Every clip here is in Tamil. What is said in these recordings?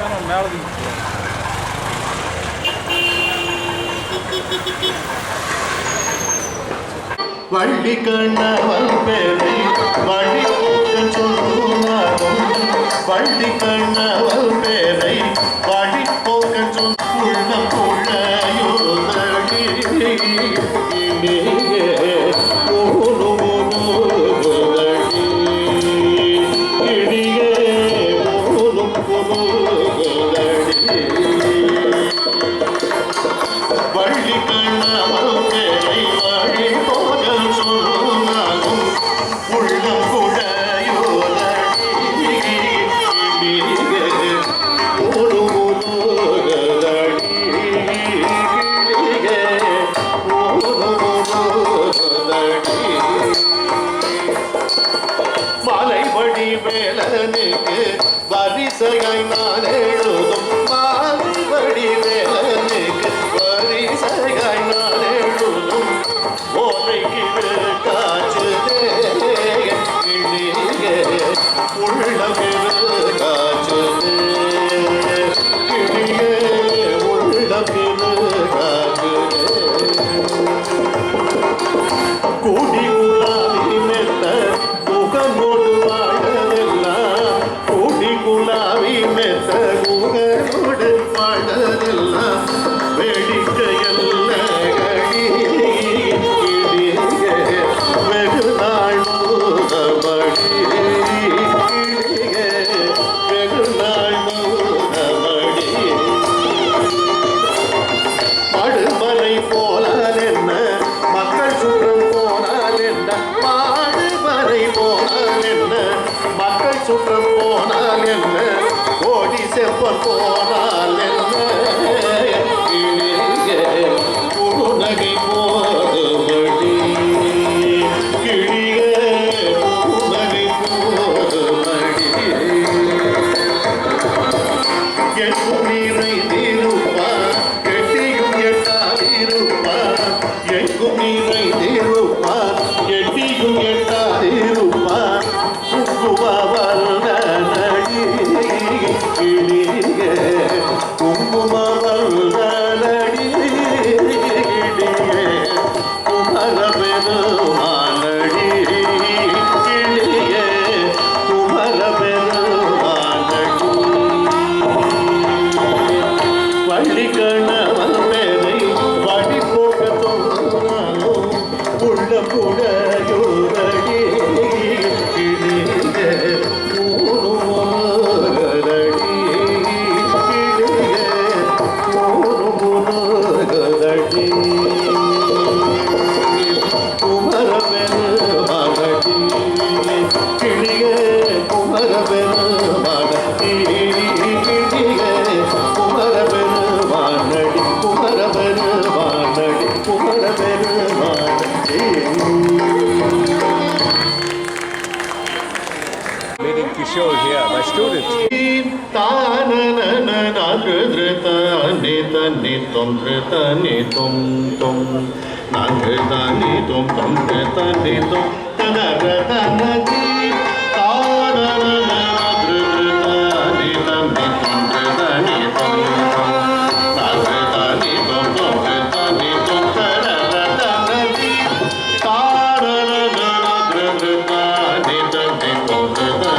வேணும் மேலே வள்ளி கண்ணவன் பேரை வழி சொல்லும் வள்ளி கண்ணவன் பேரை வழி போக்க சொல்லும் உள்ள இசையை நான் எழுதும் மாதிரி வடிவேலை கணவன் to show here by students.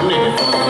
เนี่ย